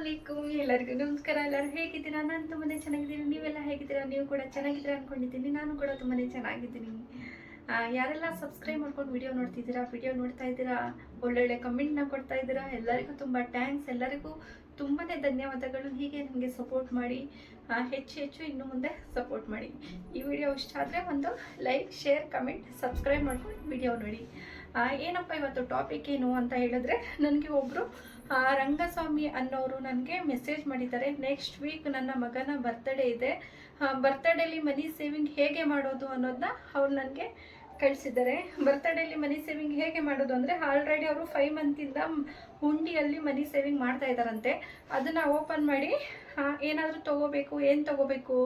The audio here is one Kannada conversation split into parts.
ಅಲೈಕುಮ್ ಎಲ್ಲರಿಗೂ ನಮಸ್ಕಾರ, ಎಲ್ಲರೂ ಹೇಗಿದ್ದೀರಾ? ನಾನು ತುಂಬಾ ಚೆನ್ನಾಗಿದ್ದೀನಿ. ನೀವೆಲ್ಲ ಹೇಗಿದ್ದೀರಾ? ನೀವು ಕೂಡ ಚೆನ್ನಾಗಿದ್ದೀರಾ ಅನ್ಕೊಂಡಿದ್ದೀನಿ. ನಾನು ಕೂಡ ತುಂಬಾ ಚೆನ್ನಾಗಿದ್ದೀನಿ. ಯಾರೆಲ್ಲ ಸಬ್ಸ್ಕ್ರೈಬ್ ಮಾಡ್ಕೊಂಡು ವಿಡಿಯೋ ನೋಡ್ತಿದ್ದೀರಾ ವಿಡಿಯೋ ನೋಡ್ತಾ ಇದ್ದೀರಾ, ಒಳ್ಳೊಳ್ಳೆ ಕಮೆಂಟ್ನ ಕೊಡ್ತಾ ಇದ್ದೀರಾ, ಎಲ್ಲರಿಗೂ ತುಂಬ ಥ್ಯಾಂಕ್ಸ್ ಎಲ್ಲರಿಗೂ ತುಂಬಾ ಧನ್ಯವಾದಗಳು. ಹೀಗೆ ನನಗೆ ಸಪೋರ್ಟ್ ಮಾಡಿ ಹೆಚ್ಚು ಹೆಚ್ಚು ಇನ್ನು ಮುಂದೆ ಸಪೋರ್ಟ್ ಮಾಡಿ. ಈ ವಿಡಿಯೋ ಇಷ್ಟ ಆದರೆ ಒಂದು ಲೈಕ್ ಶೇರ್ ಕಮೆಂಟ್ ಸಬ್ಸ್ಕ್ರೈಬ್ ಮಾಡ್ಕೊಂಡು ವಿಡಿಯೋ ನೋಡಿ. ಏನಪ್ಪ ಇವತ್ತು ಟಾಪಿಕ್ ಏನು ಅಂತ ಹೇಳಿದ್ರೆ, ನನಗೆ ಒಬ್ಬರು ರಂಗಸ್ವಾಮಿ ಅನ್ನೋರು ನನಗೆ ಮೆಸೇಜ್ ಮಾಡಿದ್ದಾರೆ. ನೆಕ್ಸ್ಟ್ ವೀಕ್ ನನ್ನ ಮಗನ ಬರ್ತ್ಡೇ ಇದೆ. ಬರ್ತ್ಡೇಲಿ ಮನಿ ಸೇವಿಂಗ್ ಹೇಗೆ ಮಾಡೋದು ಅನ್ನೋದನ್ನ ಅವ್ರು ನನಗೆ ಕಳಿಸಿದ್ದಾರೆ. ಬರ್ತ್ಡೇಲಿ ಮನಿ ಸೇವಿಂಗ್ ಹೇಗೆ ಮಾಡೋದು ಅಂದರೆ ಆಲ್ರೆಡಿ ಅವರು ಫೈವ್ ಮಂತಿಂದ ಹುಂಡಿಯಲ್ಲಿ ಮನಿ ಸೇವಿಂಗ್ ಮಾಡ್ತಾ ಇದ್ದಾರಂತೆ. ಅದನ್ನು ಓಪನ್ ಮಾಡಿ ಏನಾದರೂ ತೊಗೋಬೇಕು, ಏನು ತೊಗೋಬೇಕು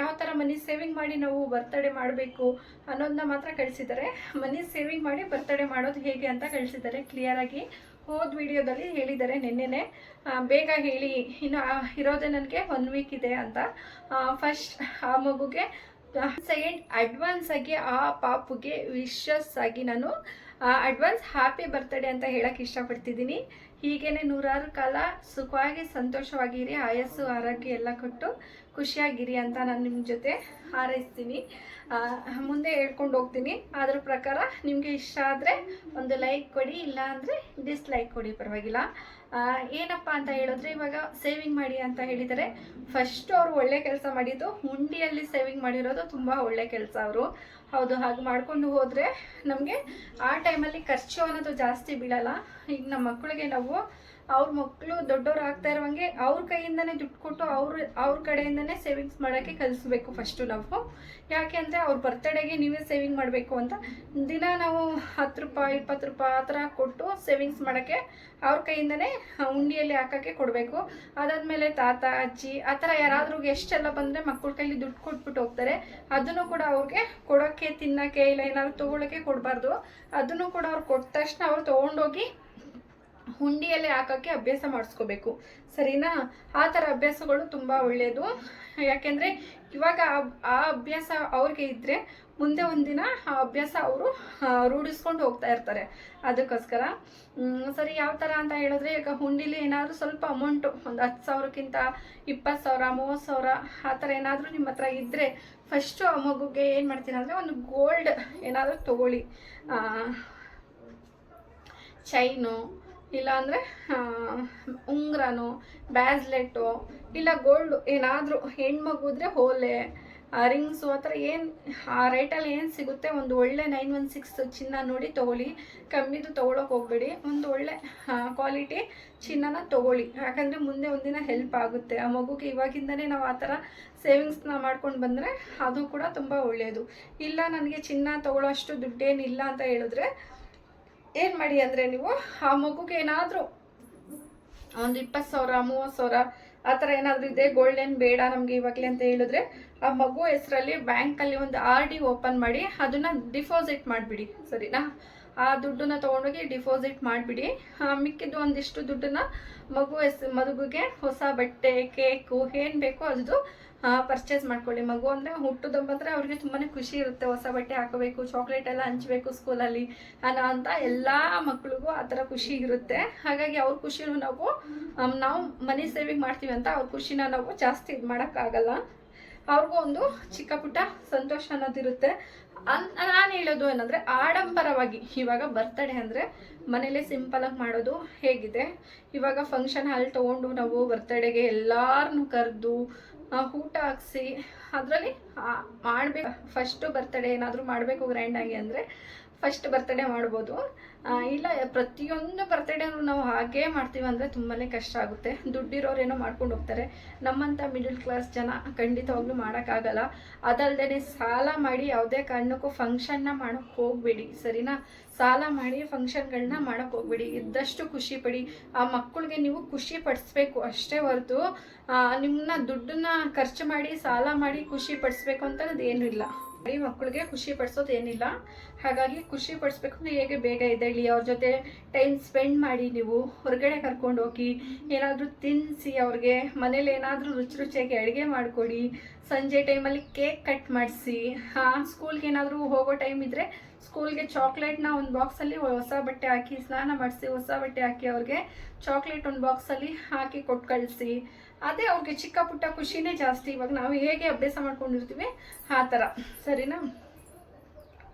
ಯಾವ ಥರ ಮನಿ ಸೇವಿಂಗ್ ಮಾಡಿ ನಾವು ಬರ್ತ್ಡೇ ಮಾಡಬೇಕು ಅನ್ನೋದನ್ನ ಮಾತ್ರ ಕಳಿಸಿದ್ದಾರೆ. ಮನಿ ಸೇವಿಂಗ್ ಮಾಡಿ ಬರ್ತಡೇ ಮಾಡೋದು ಹೇಗೆ ಅಂತ ಕಳಿಸಿದ್ದಾರೆ ಕ್ಲಿಯರಾಗಿ ಹೋದ ವಿಡಿಯೋದಲ್ಲಿ ಹೇಳಿದ್ದಾರೆ ನಿನ್ನೆನೆ. ಬೇಗ ಹೇಳಿ, ಇನ್ನು ಇರೋದೇ ನನಗೆ ಒನ್ ವೀಕ್ ಇದೆ ಅಂತ. ಫಸ್ಟ್ ಆ ಮಗುಗೆ ಸೆಕೆಂಡ್ ಅಡ್ವಾನ್ಸ್ ಆಗಿ ಆ ಪಾಪುಗೆ ವಿಶಸ್ ಆಗಿ ನಾನು ಅಡ್ವಾನ್ಸ್ ಹ್ಯಾಪಿ ಬರ್ತ್ಡೇ ಅಂತ ಹೇಳಕ್ಕೆ ಇಷ್ಟಪಡ್ತಿದ್ದೀನಿ. ಹೀಗೇನೆ ನೂರಾರು ಕಾಲ ಸುಖವಾಗಿ ಸಂತೋಷವಾಗಿರಿ ಆಯಸ್ಸು, ಆರೋಗ್ಯ ಎಲ್ಲ ಕೊಟ್ಟು ಖುಷಿಯಾಗಿರಿ ಅಂತ ನಾನು ನಿಮ್ಮ ಜೊತೆ ಹಾರೈಸ್ತೀನಿ. ಮುಂದೆ ಹೇಳ್ಕೊಂಡು ಹೋಗ್ತೀನಿ. ಅದ್ರ ಪ್ರಕಾರ ನಿಮಗೆ ಇಷ್ಟ ಆದರೆ ಒಂದು ಲೈಕ್ ಕೊಡಿ ಇಲ್ಲ ಅಂದರೆ ಡಿಸ್ಲೈಕ್ ಕೊಡಿ, ಪರವಾಗಿಲ್ಲ. ಏನಪ್ಪ ಅಂತ ಹೇಳಿದ್ರೆ ಇವಾಗ ಸೇವಿಂಗ್ ಮಾಡಿ ಅಂತ ಹೇಳಿದರೆ ಫಸ್ಟ್ ಅವರು ಒಳ್ಳೆ ಕೆಲಸ ಮಾಡಿದ್ದು ಹುಂಡಿಯಲ್ಲಿ ಸೇವಿಂಗ್ ಮಾಡಿರೋದು ತುಂಬ ಒಳ್ಳೆ ಕೆಲಸ ಅವರು. ಹೌದು, ಹಾಗೆ ಮಾಡ್ಕೊಂಡು ಹೋದರೆ ನಮಗೆ ಆ ಟೈಮಲ್ಲಿ ಖರ್ಚು ಅನ್ನೋದು ಜಾಸ್ತಿ ಬೀಳಲ್ಲ. ಈಗ ನಮ್ಮ ಮಕ್ಕಳಿಗೆ ನಾವು ಅವ್ರ ಮಕ್ಕಳು ದೊಡ್ಡವ್ರು ಆಗ್ತಾ ಇರುವಂಗೆ ಅವ್ರ ಕೈಯಿಂದನೇ ದುಡ್ಡು ಕೊಟ್ಟು ಅವ್ರ ಅವ್ರ ಕಡೆಯಿಂದನೇ ಸೇವಿಂಗ್ಸ್ ಮಾಡೋಕ್ಕೆ ಕಲಿಸ್ಬೇಕು ಫಸ್ಟು ನಾವು ಯಾಕೆ ಅಂದರೆ ಅವ್ರ ಬರ್ತಡೇಗೆ ನೀವೇ ಸೇವಿಂಗ್ ಮಾಡಬೇಕು ಅಂತ. ದಿನ ನಾವು ಹತ್ತು ರೂಪಾಯಿ, ಇಪ್ಪತ್ತು ರೂಪಾಯಿ ಆ ಥರ ಕೊಟ್ಟು ಸೇವಿಂಗ್ಸ್ ಮಾಡೋಕ್ಕೆ ಅವ್ರ ಕೈಯಿಂದನೇ ಉಂಡಿಯಲ್ಲಿ ಹಾಕೋಕ್ಕೆ ಕೊಡಬೇಕು. ಅದಾದಮೇಲೆ ತಾತ, ಅಜ್ಜಿ ಆ ಥರ ಯಾರಾದ್ರೂ ಎಷ್ಟೆಲ್ಲ ಬಂದರೆ ಮಕ್ಕಳ ಕೈಲಿ ದುಡ್ಡು ಕೊಟ್ಬಿಟ್ಟು ಹೋಗ್ತಾರೆ. ಅದನ್ನು ಕೂಡ ಅವ್ರಿಗೆ ಕೊಡೋಕ್ಕೆ, ತಿನ್ನೋಕ್ಕೆ ಇಲ್ಲ ಏನಾದ್ರು ತೊಗೊಳಕ್ಕೆ ಕೊಡಬಾರ್ದು. ಅದನ್ನು ಕೂಡ ಅವ್ರು ಕೊಟ್ಟ ತಕ್ಷಣ ಅವ್ರು ತೊಗೊಂಡೋಗಿ ಹುಂಡಿಯಲ್ಲಿ ಹಾಕೋಕ್ಕೆ ಅಭ್ಯಾಸ ಮಾಡಿಸ್ಕೋಬೇಕು. ಸರಿನಾ? ಆ ಥರ ಅಭ್ಯಾಸಗಳು ತುಂಬ ಒಳ್ಳೆಯದು ಯಾಕೆಂದರೆ ಇವಾಗ ಆ- ಅಭ್ಯಾಸ ಅವ್ರಿಗೆ ಇದ್ದರೆ ಮುಂದೆ ಒಂದಿನ ಆ ಅಭ್ಯಾಸ ಅವರು ರೂಢಿಸ್ಕೊಂಡು ಹೋಗ್ತಾ ಇರ್ತಾರೆ. ಅದಕ್ಕೋಸ್ಕರ ಸರಿ, ಯಾವ ಥರ ಅಂತ ಹೇಳಿದ್ರೆ ಈಗ ಹುಂಡಿಲಿ ಏನಾದರೂ ಸ್ವಲ್ಪ ಅಮೌಂಟು ಒಂದು ಹತ್ತು ಸಾವಿರಕ್ಕಿಂತ ಇಪ್ಪತ್ತು ಸಾವಿರ, ಮೂವತ್ತು ಸಾವಿರ, ಆ ಥರ ಏನಾದರೂ ನಿಮ್ಮ ಹತ್ರ ಇದ್ದರೆ ಫಸ್ಟು ಆ ಮಗುಗೆ ಏನು ಮಾಡ್ತೀನಿ ಅಂದರೆ ಒಂದು ಗೋಲ್ಡ್ ಏನಾದರೂ ತಗೊಳ್ಳಿ. ಚೈನು ಇಲ್ಲಾಂದರೆ ಉಂಗ್ರನೋ, ಬ್ಯಾಸ್ಲೆಟು, ಇಲ್ಲ ಗೋಲ್ಡು ಏನಾದರೂ ಹೆಣ್ಮಗುದ್ರೆ ಓಲೆ ರಿಂಗ್ಸು ಆ ಥರ ಏನು, ಆ ರೇಟಲ್ಲಿ ಏನು ಸಿಗುತ್ತೆ ಒಂದು ಒಳ್ಳೆ ನೈನ್ ಒನ್ ಸಿಕ್ಸ್ ಚಿನ್ನ ನೋಡಿ ತೊಗೊಳ್ಳಿ. ಕಮ್ಮಿದು ತೊಗೊಳಕ್ಕೆ ಹೋಗ್ಬೇಡಿ. ಒಂದು ಒಳ್ಳೆ ಕ್ವಾಲಿಟಿ ಚಿನ್ನನ ತೊಗೊಳ್ಳಿ. ಯಾಕಂದರೆ ಮುಂದೆ ಒಂದಿನ ಹೆಲ್ಪ್ ಆಗುತ್ತೆ. ಆ ಮಗುಗೆ ಇವಾಗಿಂದನೇ ನಾವು ಆ ಥರ ಸೇವಿಂಗ್ಸ್ನ ಮಾಡ್ಕೊಂಡು ಬಂದರೆ ಅದು ಕೂಡ ತುಂಬ ಒಳ್ಳೆಯದು ಇಲ್ಲ ನನಗೆ ಚಿನ್ನ ತೊಗೊಳ್ಳೋ ಅಷ್ಟು ದುಡ್ಡೇನಿಲ್ಲ ಅಂತ ಹೇಳಿದ್ರೆ ಏನು ಮಾಡಿ ಅಂದರೆ ನೀವು ಆ ಮಗುಗೆ ಏನಾದರೂ ಒಂದು ಇಪ್ಪತ್ತು ಸಾವಿರ, ಮೂವತ್ತು ಸಾವಿರ, ಆ ಥರ ಏನಾದರೂ ಇದೆ ಗೋಲ್ಡ್ ಏನು ಬೇಡ ನಮಗೆ ಇವಾಗಲೇ ಅಂತ ಹೇಳಿದ್ರೆ, ಆ ಮಗು ಹೆಸರಲ್ಲಿ ಬ್ಯಾಂಕಲ್ಲಿ ಒಂದು ಆರ್ ಡಿ ಓಪನ್ ಮಾಡಿ ಅದನ್ನು ಡಿಪಾಸಿಟ್ ಮಾಡಿಬಿಡಿ, ಸರಿನಾ? ಆ ದುಡ್ಡನ್ನ ತೊಗೊಂಡೋಗಿ ಡಿಪಾಸಿಟ್ ಮಾಡಿಬಿಡಿ. ಮಿಕ್ಕಿದ್ದು ಒಂದಿಷ್ಟು ದುಡ್ಡನ್ನ ಮಗು ಹೆಸ್, ಮಗುಗೆ ಹೊಸ ಬಟ್ಟೆ ಕೇಕು ಏನು ಬೇಕೋ ಅದು ಪರ್ಚೇಸ್ ಮಾಡ್ಕೊಳ್ಳಿ. ಮಗು ಅಂದರೆ ಹುಟ್ಟುದಬ್ಬಂದ್ರೆ ಅವ್ರಿಗೆ ತುಂಬಾ ಖುಷಿ ಇರುತ್ತೆ. ಹೊಸ ಬಟ್ಟೆ ಹಾಕಬೇಕು ಚಾಕ್ಲೇಟ್ ಎಲ್ಲ ಹಂಚಬೇಕು ಸ್ಕೂಲಲ್ಲಿ ಅನ್ನೋ ಅಂತ ಎಲ್ಲ ಮಕ್ಕಳಿಗೂ ಆ ಥರ ಖುಷಿ ಇರುತ್ತೆ. ಹಾಗಾಗಿ ಅವ್ರ ಖುಷಿನೂ ನಾವು ನಾವು ಮನಿ ಸೇವಿಂಗ್ ಮಾಡ್ತೀವಿ ಅಂತ ಅವ್ರ ಖುಷಿನ ನಾವು ಜಾಸ್ತಿ ಇದು ಮಾಡೋಕ್ಕಾಗಲ್ಲ. ಅವ್ರಿಗೂ ಒಂದು ಚಿಕ್ಕ ಪುಟ್ಟ ಸಂತೋಷ ಅನ್ನೋದಿರುತ್ತೆ ನಾನು ಹೇಳೋದು ಏನಂದರೆ ಆಡಂಬರವಾಗಿ, ಇವಾಗ ಬರ್ತಡೇ ಅಂದರೆ ಮನೇಲೆ ಸಿಂಪಲಾಗಿ ಮಾಡೋದು ಹೇಗಿದೆ? ಇವಾಗ ಫಂಕ್ಷನ್ ಹಾಲ್ ತೊಗೊಂಡು ನಾವು ಬರ್ತಡೇಗೆ ಎಲ್ಲಾರನ್ನೂ ಕರೆದು ಊಟ ಹಾಕ್ಸಿ. ಅದರಲ್ಲಿ ಮಾಡಬೇಕು. ಫಸ್ಟು ಬರ್ತಡೇ ಏನಾದರೂ ಮಾಡಬೇಕು ಗ್ರ್ಯಾಂಡಾಗಿ ಅಂದರೆ ಫಸ್ಟ್ ಬರ್ತಡೇ ಮಾಡ್ಬೋದು. ಇಲ್ಲ, ಪ್ರತಿಯೊಂದು ಬರ್ತಡೇನು ನಾವು ಹಾಗೇ ಮಾಡ್ತೀವಿ ಅಂದರೆ ತುಂಬಾ ಕಷ್ಟ ಆಗುತ್ತೆ. ದುಡ್ಡಿರೋರೇನೋ ಮಾಡ್ಕೊಂಡು ಹೋಗ್ತಾರೆ. ನಮ್ಮಂಥ ಮಿಡಲ್ ಕ್ಲಾಸ್ ಜನ ಖಂಡಿತವಾಗ್ಲೂ ಮಾಡೋಕ್ಕಾಗಲ್ಲ. ಅದಲ್ಲದೆ ಸಾಲ ಮಾಡಿ ಯಾವುದೇ ಕಾರಣಕ್ಕೂ ಫಂಕ್ಷನ್ನ ಮಾಡೋಕ್ಕೆ ಹೋಗಬೇಡಿ. ಸರಿನಾ? ಸಾಲ ಮಾಡಿ ಫಂಕ್ಷನ್ಗಳನ್ನ ಮಾಡೋಕ್ಕೆ ಹೋಗ್ಬೇಡಿ. ಇದ್ದಷ್ಟು ಖುಷಿ ಪಡಿ. ಆ ಮಕ್ಕಳಿಗೆ ನೀವು ಖುಷಿ ಪಡಿಸ್ಬೇಕು ಅಷ್ಟೇ ಹೊರತು ನಿಮ್ಮನ್ನ ದುಡ್ಡನ್ನ ಖರ್ಚು ಮಾಡಿ, ಸಾಲ ಮಾಡಿ ಖುಷಿ ಪಡಿಸ್ಬೇಕು ಅಂತ ಏನೂ ಇಲ್ಲ ಈ ಮಕ್ಕಳಿಗೆ ಖುಷಿ ಪಡಿಸೋದು ಏನಿಲ್ಲ. ಹಾಗಾಗಿ ಖುಷಿ ಪಡಿಸ್ಬೇಕು ಅಂದ್ರೆ ಹೇಗೆ ಬೇಗ ಎದ್ದೇಳಿ, ಅವ್ರ ಜೊತೆ ಟೈಮ್ ಸ್ಪೆಂಡ್ ಮಾಡಿ ನೀವು ಹೊರಗಡೆ ಕರ್ಕೊಂಡು ಹೋಗಿ, ಏನಾದರೂ ತಿನ್ನಿಸಿ ಅವ್ರಿಗೆ ಮನೇಲಿ ಏನಾದರೂ ರುಚಿ ರುಚಿಯಾಗಿ ಅಡುಗೆ ಮಾಡಿಕೊಡಿ, ಸಂಜೆ ಟೈಮಲ್ಲಿ ಕೇಕ್ ಕಟ್ ಮಾಡಿಸಿ ಸ್ಕೂಲ್ಗೆ ಏನಾದರೂ ಹೋಗೋ ಟೈಮ್ ಇದ್ದರೆ ಸ್ಕೂಲ್ಗೆ ಚಾಕ್ಲೇಟ್ನ ಒಂದು ಬಾಕ್ಸಲ್ಲಿ ಹೊಸ ಬಟ್ಟೆ ಹಾಕಿ, ಸ್ನಾನ ಮಾಡಿಸಿ, ಹೊಸ ಬಟ್ಟೆ ಹಾಕಿ ಅವ್ರಿಗೆ ಚಾಕ್ಲೇಟ್ ಒಂದು ಬಾಕ್ಸಲ್ಲಿ ಹಾಕಿ ಕೊಟ್ಟು ಕಳಿಸಿ ಅದೇ ಅವ್ರಿಗೆ ಚಿಕ್ಕ ಪುಟ್ಟ ಖುಷಿನೇ ಜಾಸ್ತಿ. ಇವಾಗ ನಾವು ಹೇಗೆ ಅಭ್ಯಾಸ ಮಾಡ್ಕೊಂಡಿರ್ತೀವಿ, ಆ ಥರ. ಸರಿನಾ?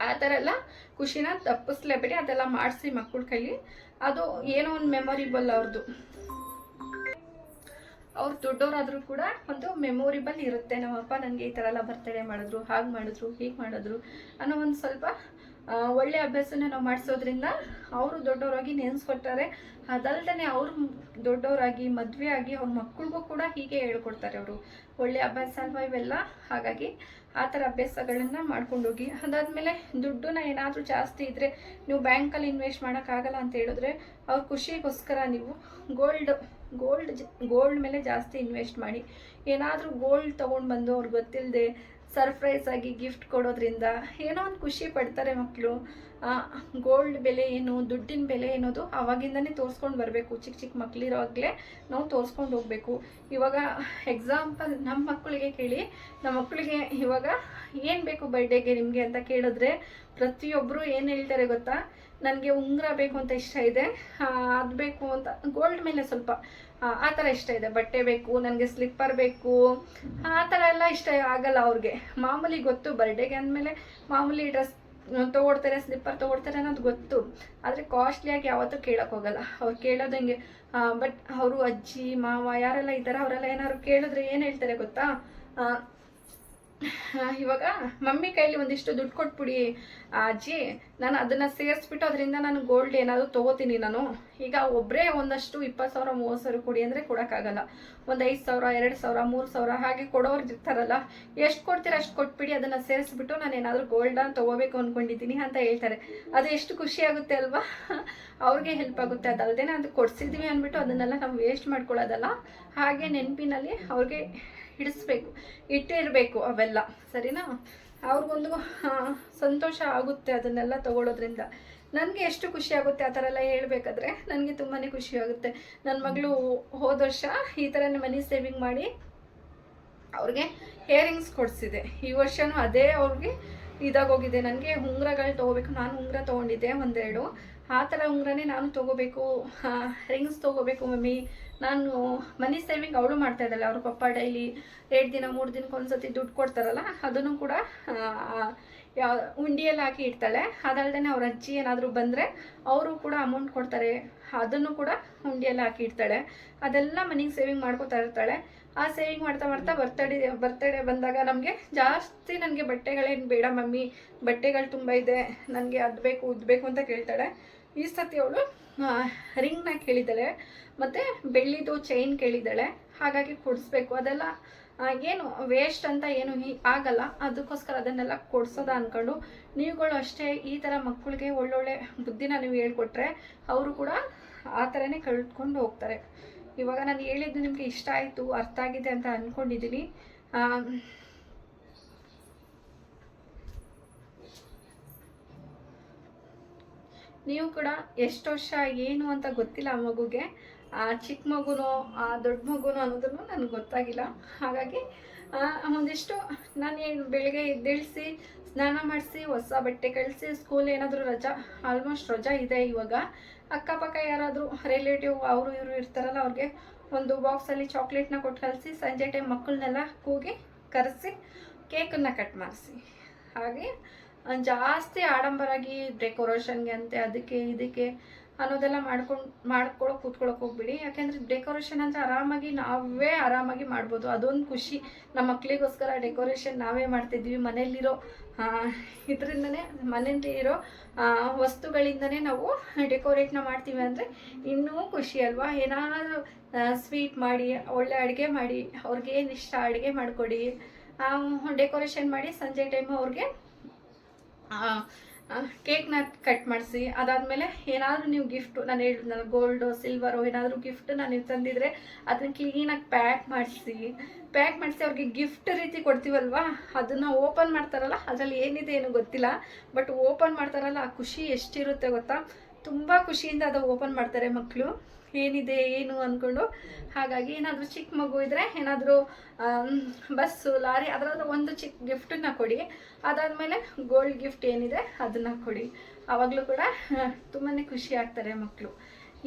ಆ ಥರ ಎಲ್ಲ ಖುಷಿನ ತಪ್ಪಿಸ್ಲೇಬೇಡಿ. ಅದೆಲ್ಲ ಮಾಡಿಸಿ ಮಕ್ಕಳ ಕೈಲಿ. ಅದು ಏನೋ ಒಂದು ಮೆಮೊರಿಬಲ್ ಅವ್ರದ್ದು. ಅವ್ರು ದೊಡ್ಡವರಾದರೂ ಕೂಡ ಒಂದು ಮೆಮೊರಿಬಲ್ ಇರುತ್ತೆ. ನಮ್ಮಪ್ಪ ನನಗೆ ಈ ಥರ ಎಲ್ಲ ಬರ್ತಡೇ ಮಾಡಿದ್ರು, ಹಾಗೆ ಮಾಡಿದ್ರು, ಹೀಗೆ ಮಾಡಿದ್ರು ಅನ್ನೋ ಒಂದು ಸ್ವಲ್ಪ ಒಳ್ಳೆ ಅಭ್ಯಾಸನ ನಾವು ಮಾಡಿಸೋದ್ರಿಂದ ಅವರು ದೊಡ್ಡವರಾಗಿ ನೆನೆಸ್ಕೊಡ್ತಾರೆ ಅದಲ್ದೇ ಅವರು ದೊಡ್ಡವರಾಗಿ, ಮದುವೆ ಆಗಿ ಅವ್ರ ಮಕ್ಕಳಿಗೂ ಕೂಡ ಹೀಗೆ ಹೇಳ್ಕೊಡ್ತಾರೆ ಅವರು. ಒಳ್ಳೆ ಅಭ್ಯಾಸ ಅಲ್ವಾ ಇವೆಲ್ಲ? ಹಾಗಾಗಿ ಆ ಥರ ಅಭ್ಯಾಸಗಳನ್ನ ಮಾಡ್ಕೊಂಡು ಹೋಗಿ ಅದಾದಮೇಲೆ ದುಡ್ಡನ್ನ ಏನಾದರೂ ಜಾಸ್ತಿ ಇದ್ದರೆ ನೀವು ಬ್ಯಾಂಕಲ್ಲಿ ಇನ್ವೆಸ್ಟ್ ಮಾಡೋಕ್ಕಾಗಲ್ಲ ಅಂತ ಹೇಳಿದ್ರೆ ಅವ್ರ ಖುಷಿಗೋಸ್ಕರ ನೀವು ಗೋಲ್ಡ್ ಗೋಲ್ಡ್ ಗೋಲ್ಡ್ ಮೇಲೆ ಜಾಸ್ತಿ ಇನ್ವೆಸ್ಟ್ ಮಾಡಿ. ಏನಾದರೂ ಗೋಲ್ಡ್ ತೊಗೊಂಡು ಬಂದು ಅವ್ರಿಗೆ ಗೊತ್ತಿಲ್ಲದೆ ಸರ್ಪ್ರೈಸ್ ಆಗಿ ಗಿಫ್ಟ್ ಕೊಡೋದ್ರಿಂದ ಏನೋ ಒಂದು ಖುಷಿ ಪಡ್ತಾರೆ ಮಕ್ಕಳು ಗೋಲ್ಡ್ ಬೆಲೆ ಏನು, ದುಡ್ಡಿನ ಬೆಲೆ ಏನೋದು ಅವಾಗಿಂದನೇ ತೋರಿಸ್ಕೊಂಡು ಬರಬೇಕು. ಚಿಕ್ಕ ಚಿಕ್ಕ ಮಕ್ಕಳಿರೋವಾಗಲೇ ನಾವು ತೋರಿಸ್ಕೊಂಡು ಹೋಗಬೇಕು. ಇವಾಗ ಎಕ್ಸಾಂಪಲ್ ನಮ್ಮ ಮಕ್ಕಳಿಗೆ ಕೇಳಿ ನಮ್ಮ ಮಕ್ಕಳಿಗೆ ಇವಾಗ ಏನು ಬೇಕು ಬರ್ಡೇಗೆ ನಿಮಗೆ ಅಂತ ಕೇಳಿದ್ರೆ ಪ್ರತಿಯೊಬ್ಬರು ಏನು ಹೇಳ್ತಾರೆ ಗೊತ್ತಾ? ನನಗೆ ಉಂಗುರ ಬೇಕು ಅಂತ ಇಷ್ಟ ಇದೆ. ಅದು ಬೇಕು ಅಂತ. ಗೋಲ್ಡ್ ಮೇಲೆ ಸ್ವಲ್ಪ ಆ, ಥರ ಇಷ್ಟ ಇದೆ. ಬಟ್ಟೆ ಬೇಕು ನನಗೆ ಸ್ಲಿಪ್ಪರ್ ಬೇಕು. ಆ ಥರ ಎಲ್ಲ ಇಷ್ಟ ಆಗಲ್ಲ ಅವ್ರಿಗೆ. ಮಾಮೂಲಿ ಗೊತ್ತು ಬರ್ಡೇಗೆ ಅಂದಮೇಲೆ ಮಾಮೂಲಿ ಡ್ರೆಸ್ ತಗೊಡ್ತಾರೆ ಸ್ಲಿಪ್ಪರ್ ತೊಗೊಡ್ತಾರೆ ಅನ್ನೋದು ಗೊತ್ತು. ಆದರೆ ಕಾಸ್ಟ್ಲಿಯಾಗಿ ಯಾವತ್ತೂ ಕೇಳೋಕೆ ಹೋಗಲ್ಲ. ಅವ್ರು ಕೇಳೋದಂಗೆ ಬಟ್ ಅವರು ಅಜ್ಜಿ ಮಾವ ಯಾರೆಲ್ಲ ಇದ್ದಾರೆ ಅವರೆಲ್ಲ ಏನಾದ್ರು ಕೇಳಿದ್ರೆ ಏನು ಹೇಳ್ತಾರೆ ಗೊತ್ತಾ? ಇವಾಗ ಮಮ್ಮಿ ಕೈಲಿ ಒಂದಿಷ್ಟು ದುಡ್ಡು ಕೊಟ್ಬಿಡಿ ಅಜ್ಜಿ. ನಾನು ಅದನ್ನು ಸೇರಿಸ್ಬಿಟ್ಟು ಅದರಿಂದ ನಾನು ಗೋಲ್ಡ್ ಏನಾದರೂ ತೊಗೋತೀನಿ ನಾನು. ಈಗ ಒಬ್ಬರೇ ಒಂದಷ್ಟು ಇಪ್ಪತ್ತು ಸಾವಿರ, ಮೂವತ್ತು ಸಾವಿರ ಕೊಡಿ ಅಂದರೆ ಕೊಡೋಕ್ಕಾಗಲ್ಲ. ಒಂದು ಐದು ಸಾವಿರ, ಎರಡು ಸಾವಿರ, ಮೂರು ಸಾವಿರ ಹಾಗೆ ಕೊಡೋರು ಇರ್ತಾರಲ್ಲ, ಎಷ್ಟು ಕೊಡ್ತೀರ ಅಷ್ಟು ಕೊಟ್ಬಿಡಿ ಅದನ್ನು ಸೇರಿಸ್ಬಿಟ್ಟು ನಾನು ಏನಾದರೂ ಗೋಲ್ಡನ್ನು ತೊಗೋಬೇಕು ಅಂದ್ಕೊಂಡಿದ್ದೀನಿ ಅಂತ ಹೇಳ್ತಾರೆ. ಅದು ಎಷ್ಟು ಖುಷಿ ಆಗುತ್ತೆ ಅಲ್ವಾ? ಅವ್ರಿಗೆ ಹೆಲ್ಪ್ ಆಗುತ್ತೆ. ಅದಲ್ಲದೆ ಅದು ಕೊಡ್ಸಿದ್ವಿ ಅಂದ್ಬಿಟ್ಟು ಅದನ್ನೆಲ್ಲ ನಾವು ವೇಸ್ಟ್ ಮಾಡ್ಕೊಳ್ಳೋದಲ್ಲ. ಹಾಗೆ ನೆನಪಿನಲ್ಲಿ ಅವ್ರಿಗೆ ಹಿಡಿಸ್ಬೇಕು. ಇಟ್ಟಿರಬೇಕು ಅವೆಲ್ಲ. ಸರಿನಾ? ಅವ್ರಿಗೊಂದು ಸಂತೋಷ ಆಗುತ್ತೆ ಅದನ್ನೆಲ್ಲ ತಗೊಳ್ಳೋದ್ರಿಂದ. ನನಗೆ ಎಷ್ಟು ಖುಷಿ ಆಗುತ್ತೆ ಆ ಥರ ಎಲ್ಲ ಹೇಳ್ಬೇಕಾದ್ರೆ ನನಗೆ ತುಂಬಾ ಖುಷಿ ಆಗುತ್ತೆ. ನನ್ನ ಮಗಳು ಹೋದ ವರ್ಷ ಈ ಥರನೇ ಮನಿ ಸೇವಿಂಗ್ ಮಾಡಿ ಅವ್ರಿಗೆ ಹೇರಿಂಗ್ಸ್ ಕೊಡಿಸಿದೆ. ಈ ವರ್ಷವೂ ಅದೇ ಅವ್ರಿಗೆ ಇದಾಗೋಗಿದೆ. ನನಗೆ ಉಂಗ್ರಗಳು ತೊಗೋಬೇಕು. ನಾನು ಉಂಗ್ರ ತೊಗೊಂಡಿದ್ದೆ ಒಂದೆರಡು. ಆ ಥರ ಉಂಗುರನೇ ನಾನು ತೊಗೋಬೇಕು. ರಿಂಗ್ಸ್ ತೊಗೋಬೇಕು ಮಮ್ಮಿ. ನಾನು ಮನಿ ಸೇವಿಂಗ್ ಅವಳು ಮಾಡ್ತಾ ಇದ್ದಾಳೆ. ಅವ್ರ ಪಪ್ಪ ಡೈಲಿ ಎರಡು ದಿನ, ಮೂರು ದಿನಕ್ಕೆ ಒಂದ್ಸತಿ ದುಡ್ಡು ಕೊಡ್ತಾರಲ್ಲ, ಅದನ್ನು ಕೂಡ ಯಾವ ಉಂಡಿಯಲ್ಲಿ ಹಾಕಿ ಇಡ್ತಾಳೆ. ಅದಲ್ದೇ ಅವ್ರ ಅಜ್ಜಿ ಏನಾದರೂ ಬಂದರೆ ಅವರು ಕೂಡ ಅಮೌಂಟ್ ಕೊಡ್ತಾರೆ. ಅದನ್ನು ಕೂಡ ಉಂಡಿಯಲ್ಲಿ ಹಾಕಿ ಇಡ್ತಾಳೆ. ಅದೆಲ್ಲ ಮನಿಗೆ ಸೇವಿಂಗ್ ಮಾಡ್ಕೋತಾ ಇರ್ತಾಳೆ. ಆ ಸೇವಿಂಗ್ ಮಾಡ್ತಾ ಮಾಡ್ತಾ ಬರ್ತಡೇ ಬರ್ತಡೇ ಬಂದಾಗ ನಮಗೆ ಜಾಸ್ತಿ ನನಗೆ ಬಟ್ಟೆಗಳೇನು ಬೇಡ ಮಮ್ಮಿ. ಬಟ್ಟೆಗಳು ತುಂಬ ಇದೆ. ನನಗೆ ಅದು ಬೇಕು ಉದ್ದು ಬೇಕು ಅಂತ ಕೇಳ್ತಾಳೆ. ಈ ಸತಿ ಅವಳು ರಿಂಗ್ನ ಕೇಳಿದ್ದಾಳೆ ಮತ್ತು ಬೆಳ್ಳಿದು ಚೈನ್ ಕೇಳಿದ್ದಾಳೆ. ಹಾಗಾಗಿ ಕೊಡಿಸ್ಬೇಕು. ಅದೆಲ್ಲ ಏನು ವೇಸ್ಟ್ ಅಂತ ಏನು ಈ- ಆಗಲ್ಲ. ಅದಕ್ಕೋಸ್ಕರ ಅದನ್ನೆಲ್ಲ ಕೊಡ್ಸೋದ ಅಂದ್ಕೊಂಡು ನೀವುಗಳು ಅಷ್ಟೇ ಈ ಥರ ಮಕ್ಕಳಿಗೆ ಒಳ್ಳೊಳ್ಳೆ ಬುದ್ಧಿನ ನೀವು ಹೇಳ್ಕೊಟ್ರೆ ಅವರು ಕೂಡ ಆ ಥರನೇ ಕಳ್ಕೊಂಡು ಹೋಗ್ತಾರೆ. ಇವಾಗ ನಾನು ಹೇಳಿದ್ದು ನಿಮಗೆ ಇಷ್ಟ ಆಯಿತು, ಅರ್ಥ ಆಗಿದೆ ಅಂತ ಅಂದ್ಕೊಂಡಿದ್ದೀನಿ ನೀವು ಕೂಡ ಎಷ್ಟು ವರ್ಷ ಏನು ಅಂತ ಗೊತ್ತಿಲ್ಲ ಆ ಮಗುಗೆ. ಚಿಕ್ಕ ಮಗುನೋ, ಆ ದೊಡ್ಡ ಮಗುನೋ ಅನ್ನೋದನ್ನು ನನಗೆ ಗೊತ್ತಾಗಿಲ್ಲ. ಹಾಗಾಗಿ ಒಂದಿಷ್ಟು ನಾನು ಏನು ಬೆಳಿಗ್ಗೆ ಎದ್ದೇಳಿಸಿ, ಸ್ನಾನ ಮಾಡಿಸಿ, ಹೊಸ ಬಟ್ಟೆ ಕಳಿಸಿ ಸ್ಕೂಲ್ ಏನಾದರೂ ರಜಾ ಆಲ್ಮೋಸ್ಟ್ ರಜಾ ಇದೆ ಇವಾಗ. ಅಕ್ಕಪಕ್ಕ ಯಾರಾದರೂ ರಿಲೇಟಿವ್ ಅವರು ಇವರು ಇರ್ತಾರಲ್ಲ, ಅವ್ರಿಗೆ ಒಂದು ಬಾಕ್ಸಲ್ಲಿ ಚಾಕ್ಲೇಟ್ನ ಕೊಟ್ಟು ಕಳಿಸಿ, ಸಂಜೆ ಟೈಮ್ ಮಕ್ಕಳನ್ನೆಲ್ಲ ಕೂಗಿ ಕರೆಸಿ ಕೇಕನ್ನು ಕಟ್ ಮಾಡಿಸಿ. ಹಾಗೆ, ಜಾಸ್ತಿ ಆಡಂಬರಾಗಿ ಡೆಕೋರೇಷನ್ಗೆ ಅಂತೆ, ಅದಕ್ಕೆ, ಇದಕ್ಕೆ ಅನ್ನೋದೆಲ್ಲ ಮಾಡ್ಕೊಂಡು ಮಾಡ್ಕೊಳ್ಳೋಕೆ ಕೂತ್ಕೊಳ್ಳೋಕೆ ಹೋಗ್ಬಿಡಿ. ಯಾಕೆಂದರೆ ಡೆಕೋರೇಷನ್ ಅಂದರೆ ಆರಾಮಾಗಿ ನಾವೇ ಆರಾಮಾಗಿ ಮಾಡ್ಬೋದು. ಅದೊಂದು ಖುಷಿ. ನಮ್ಮ ಮಕ್ಕಳಿಗೋಸ್ಕರ ಡೆಕೋರೇಷನ್ ನಾವೇ ಮಾಡ್ತಿದ್ವಿ. ಮನೆಯಲ್ಲಿರೋ ಇದರಿಂದನೇ, ಮನೆಯಲ್ಲಿ ಇರೋ ವಸ್ತುಗಳಿಂದನೇ ನಾವು ಡೆಕೋರೇಟ್ನ ಮಾಡ್ತೀವಿ ಅಂದರೆ ಇನ್ನೂ ಖುಷಿ ಅಲ್ವಾ? ಏನಾದರೂ ಸ್ವೀಟ್ ಮಾಡಿ, ಒಳ್ಳೆ ಅಡುಗೆ ಮಾಡಿ, ಅವ್ರಿಗೆ ಏನು ಇಷ್ಟ ಅಡುಗೆ ಮಾಡಿಕೊಡಿ. ಡೆಕೋರೇಷನ್ ಮಾಡಿ ಸಂಜೆ ಟೈಮು ಅವ್ರಿಗೆ ಕೇಕ್ನ ಕಟ್ ಮಾಡಿಸಿ. ಅದಾದಮೇಲೆ ಏನಾದರೂ ನೀವು ಗಿಫ್ಟು ನಾನು ಹೇಳಿದ್ನಲ್ಲ ಗೋಲ್ಡು ಸಿಲ್ವರು ಏನಾದರೂ ಗಿಫ್ಟ್ ನಾನು ನೀವು ತಂದಿದ್ರೆ ಅದನ್ನ ಕ್ಲೀನಾಗಿ ಪ್ಯಾಕ್ ಮಾಡಿಸಿ. ಪ್ಯಾಕ್ ಮಾಡಿಸಿ ಅವ್ರಿಗೆ ಗಿಫ್ಟ್ ರೀತಿ ಕೊಡ್ತೀವಲ್ವಾ? ಅದನ್ನು ಓಪನ್ ಮಾಡ್ತಾರಲ್ಲ, ಅದರಲ್ಲಿ ಏನಿದೆ ಏನು ಗೊತ್ತಿಲ್ಲ. ಬಟ್ ಓಪನ್ ಮಾಡ್ತಾರಲ್ಲ, ಆ ಖುಷಿ ಎಷ್ಟಿರುತ್ತೆ ಗೊತ್ತಾ? ತುಂಬ ಖುಷಿಯಿಂದ ಅದು ಓಪನ್ ಮಾಡ್ತಾರೆ ಮಕ್ಕಳು ಏನಿದೆ, ಏನು ಅಂದ್ಕೊಂಡು ಹಾಗಾಗಿ ಏನಾದರೂ ಚಿಕ್ಕ ಮಗು ಇದ್ದರೆ ಏನಾದರೂ ಬಸ್ಸು, ಲಾರಿ ಅದರಾದ್ರೂ ಒಂದು ಚಿಕ್ಕ ಗಿಫ್ಟನ್ನು ಕೊಡಿ. ಅದಾದಮೇಲೆ ಗೋಲ್ಡ್ ಗಿಫ್ಟ್ ಏನಿದೆ ಅದನ್ನು ಕೊಡಿ. ಆವಾಗಲೂ ಕೂಡ ತುಂಬಾ ಖುಷಿ ಆಗ್ತಾರೆ ಮಕ್ಕಳು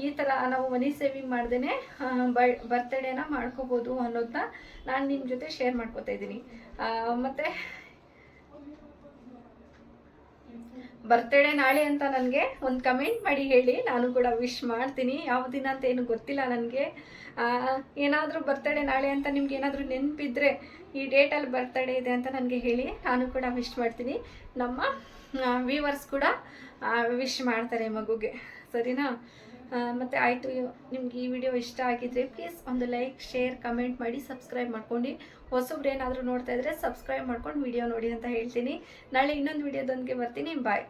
ಈ ಥರ ನಾವು ಮನಿ ಸೇವಿಂಗ್ ಮಾಡ್ದೇ ಬರ್ತ್ಡೇನ ಮಾಡ್ಕೋಬೋದು ಅನ್ನೋದನ್ನ ನಾನು ನಿಮ್ಮ ಜೊತೆ ಶೇರ್ ಮಾಡ್ಕೋತಾ ಇದ್ದೀನಿ. ಮತ್ತು ಬರ್ತ್ಡೇ ನಾಳೆ ಅಂತ ನನಗೆ ಒಂದು ಕಮೆಂಟ್ ಮಾಡಿ ಹೇಳಿ. ನಾನು ಕೂಡ ವಿಶ್ ಮಾಡ್ತೀನಿ. ಯಾವ ದಿನ ಅಂತ ಏನು ಗೊತ್ತಿಲ್ಲ ನನಗೆ. ಏನಾದರೂ ಬರ್ತ್ಡೇ ನಾಳೆ ಅಂತ ನಿಮ್ಗೆ ಏನಾದರೂ ನೆನಪಿದ್ರೆ ಈ ಡೇಟಲ್ಲಿ ಬರ್ತ್ಡೇ ಇದೆ ಅಂತ ನನಗೆ ಹೇಳಿ. ನಾನು ಕೂಡ ವಿಶ್ ಮಾಡ್ತೀನಿ. ನಮ್ಮ ವ್ಯೂವರ್ಸ್ ಕೂಡ ವಿಶ್ ಮಾಡ್ತಾರೆ ಮಗುಗೆ. ಸರಿನಾ? ಮತ್ತೆ ಆಯಿತು ನಿಮ್ಗೆ ಈ ವಿಡಿಯೋ ಇಷ್ಟ ಆಗಿದ್ರೆ ಪ್ಲೀಸ್ ಒಂದು ಲೈಕ್ ಶೇರ್ ಕಮೆಂಟ್ ಮಾಡಿ ಸಬ್ಸ್ಕ್ರೈಬ್ ಮಾಡ್ಕೊಂಡು. ಹೊಸಬ್ರು ಏನಾದರೂ ನೋಡ್ತಾ ಇದ್ರೆ ಸಬ್ಸ್ಕ್ರೈಬ್ ಮಾಡ್ಕೊಂಡು ವಿಡಿಯೋ ನೋಡಿ ಅಂತ ಹೇಳ್ತೀನಿ. ನಾಳೆ ಇನ್ನೊಂದು ವಿಡಿಯೋದೊಂದಿಗೆ ಬರ್ತೀನಿ. ಬಾಯ್